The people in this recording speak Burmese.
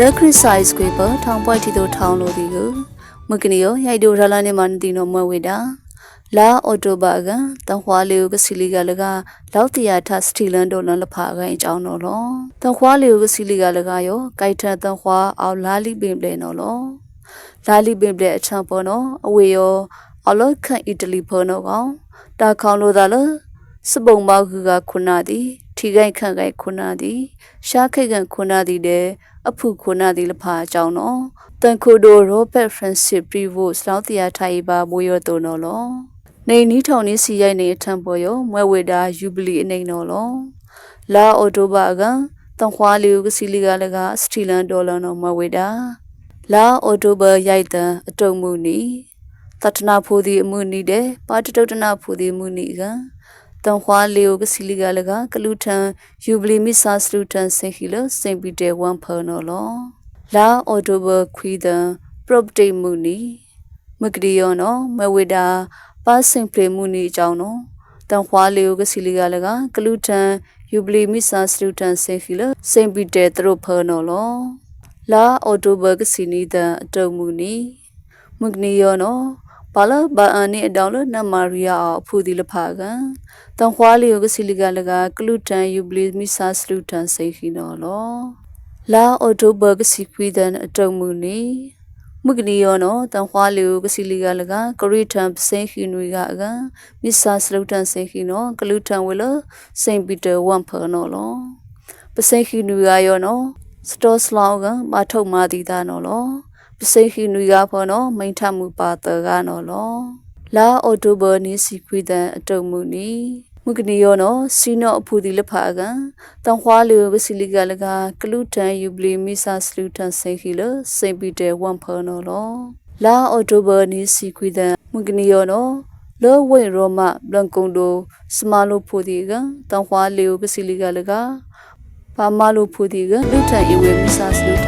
Le criticize ကိုပထောင်ပွိုက်တီတို့ထောင်းလို့ဒီကိုမကနီယောရိုက်ဒိုရလာနေမန်တီနိုမွဲဝေတာလာအော်တိုဘာကတန်ခွာလေးကိုကစီလီကလကလောက်တရာထစတီလန်တို့လန်လဖာခိုင်အကြောင်းတော့လောတန်ခွာလေးကိုကစီလီကလကယောကြိုက်ထန်တန်ခွာအောင်လာလီပင်ပလေနော်လောလာလီပင်ပလေအချံပေါ်နော်အဝေယောအလောခန့်အီတလီဖောနော်ကောင်တာခေါင်လို့သာလစပုံမောက်ကခုနာသ ည်ထီကိုင်ခန့်ကိုင်ခုနာသည်ရှားခိတ်ကန်ခုနာသည်တဲ့အဖုခုနာသည်လဖာအကြောင်းနော်တန်ခိုဒိုရောဘတ်ဖရန်စစ်ပရီဗို့စ်လောက်တရာထိုင်ပါဘိုးရတော်နော်လောနေနီးထောင်နေစီရိုက်နေထံပေါ်ရောမွဲဝေတာယူဘလီအနေနော်လောလာအော်တိုဘာကတန်ခွာလီကစီလီကလကစတီလန်ဒေါ်လာနော်မွဲဝေတာလာအော်တိုဘာရိုက်တဲ့အတုံမှုနီတတနာဖိုဒီအမှုနီတဲ့ပါတတုတနာဖိုဒီမှုနီက တန်ခွာလီကိုကစီလီကလကကလူထန်ယူဘလီမီဆာစလူထန်စင်ခီလစင်ပီတဲဝန်ဖော်နော်လောလာအော်တိုဘာခွီဒန်ပရော့ပတီမှုနီမကဒီယောနော်မဝေတာပါစင်ဖလေမှုနီအကြောင်းနော်တန်ခွာလီကိုကစီလီကလကကလူထန်ယူဘလီမီဆာစလူထန်စင်ခီလစင်ပီတဲသူတို့ဖော်နော်လောလာအော်တိုဘာကစီနီဒန်အတုံမှုနီမကနီယောနော် ဘာလဘာအန်နီအတောင်လနမာရီယာအဖူဒီလဖာကန်တန်ခွာလီယိုကစီလီကလကကလူတန်ယူဘလီမီဆာစလူတန်စိခီနော်လောလာအော်တိုဘကစီခွီဒန်အတုံမူနီမုကနီယောနော်တန်ခွာလီယိုကစီလီကလကကရီတန်ပစိခီနွေကအကမီဆာစလူတန်စိခီနော်ကလူတန်ဝလစိန်ပီတာဝန်ဖာနော်လောပစိခီနွေကယောနော်စတောစလောကမထုတ်မာတီတာနော်လော ပစိခီနွေကဖော်နော်မိန်ထမှုပါတကနော်လောလာအော်တိုဘာနီစီခွီဒန်အတုံမူနီမုကနီယောနော်စီနောအဖူဒီလဖာကတန်ခွာလေဝစီလီကလကကလူတန်ယူဘလီမီဆာစလူတန်စိခီလစိန်ပီတဲဝန်ဖော်နော်လောလာအော်တိုဘာနီစီခွီဒန်မုကနီယောနော်လောဝိရောမဘလန်ကုံဒိုစမာလိုဖိုဒီကတန်ခွာလေဝစီလီကလကပါမလိုဖိုဒီကလူတန်အဝေမီဆာစလူ